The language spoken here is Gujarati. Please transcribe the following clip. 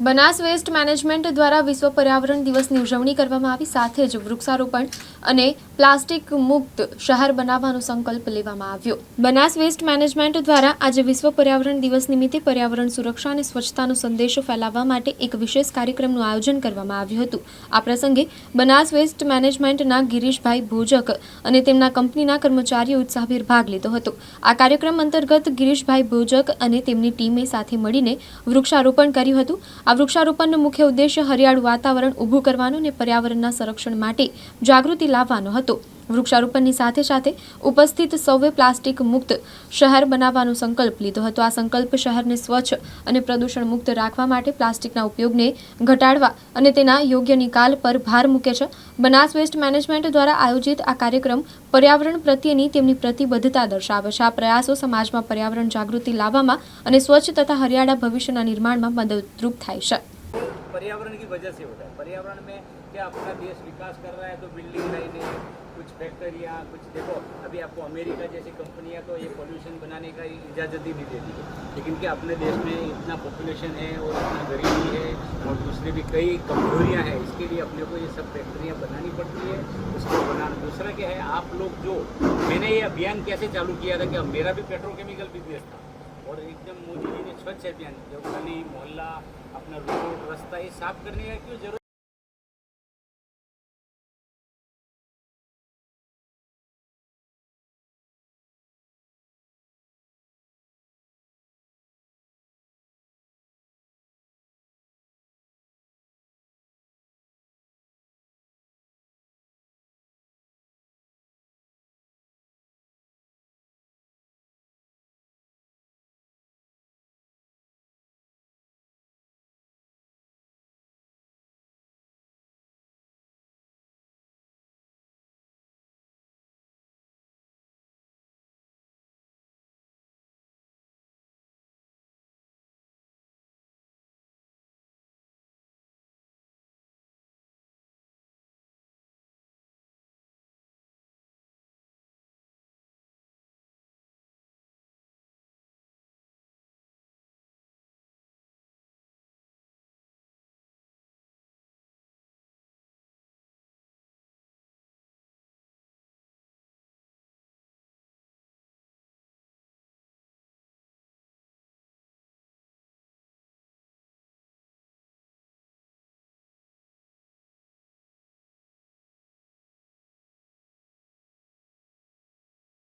બનાસ વેસ્ટ મેનેજમેન્ટ દ્વારા વિશ્વ પર્યાવરણ દિવસની ઉજવણી કરવામાં આવી. સાથે જ વૃક્ષારોપણ અને પ્લાસ્ટિક મુક્ત શહેર બનાવવાનો સંકલ્પ લેવામાં આવ્યો. બનાસ વેસ્ટ મેનેજમેન્ટ દ્વારા આજે વિશ્વ પર્યાવરણ દિવસ નિમિત્તે પર્યાવરણ સુરક્ષા અને સ્વચ્છતાનો સંદેશો ફેલાવવા માટે એક વિશેષ કાર્યક્રમનું આયોજન કરવામાં આવ્યું હતું. આ પ્રસંગે બનાસ વેસ્ટ મેનેજમેન્ટના ગિરીશભાઈ ભોજક અને તેમના કંપનીના કર્મચારીઓ ઉત્સાહભેર ભાગ લીધો હતો. આ કાર્યક્રમ અંતર્ગત ગિરીશભાઈ ભોજક અને તેમની ટીમે સાથે મળીને વૃક્ષારોપણ કર્યું હતું. આ વૃક્ષારોપણનો મુખ્ય ઉદ્દેશ્ય હરિયાળું વાતાવરણ ઊભું કરવાનો અને પર્યાવરણના સંરક્ષણ માટે જાગૃતિ લાવવાનો હતો. વૃક્ષારોપણની સાથે સાથે ઉપસ્થિત સૌએ પ્લાસ્ટિક મુક્ત શહેર બનાવવાનો સંકલ્પ લીધો હતો. આ સંકલ્પ શહેરને સ્વચ્છ અને પ્રદૂષણ મુક્ત રાખવા માટે પ્લાસ્ટિકના ઉપયોગને ઘટાડવા અને તેના યોગ્ય નિકાલ પર ભાર મૂકે છે. બનાસ વેસ્ટ મેનેજમેન્ટ દ્વારા આયોજિત આ કાર્યક્રમ પર્યાવરણ પ્રત્યેની તેમની પ્રતિબદ્ધતા દર્શાવે છે. આ પ્રયાસો સમાજમાં પર્યાવરણ જાગૃતિ લાવવામાં અને સ્વચ્છ તથા હરિયાળા ભવિષ્યના નિર્માણમાં મદદરૂપ થાય છે. पर्यावरण की वजह से होता है। पर्यावरण में क्या अपना देश विकास कर रहा है तो बिल्डिंग लाइनें, कुछ फैक्ट्रियाँ, कुछ देखो, अभी आपको अमेरिका जैसी कंपनियाँ तो ये पोल्यूशन बनाने का इजाज़त ही नहीं देती है। लेकिन क्या अपने देश में इतना पॉपुलेशन है और इतना गरीबी है और दूसरी भी कई कमजोरियाँ हैं, इसके लिए अपने को ये सब फैक्ट्रियाँ बनानी पड़ती है, उसको बनाना। दूसरा क्या है, आप लोग जो, मैंने ये अभियान कैसे चालू किया था कि मेरा भी पेट्रोकेमिकल बिज़नेस था। और एकदम मोदी जी ने स्वच्छ अभियान जो गली मोहल्ला अपना रोड रास्ता ये साफ करने का क्यों जरूरत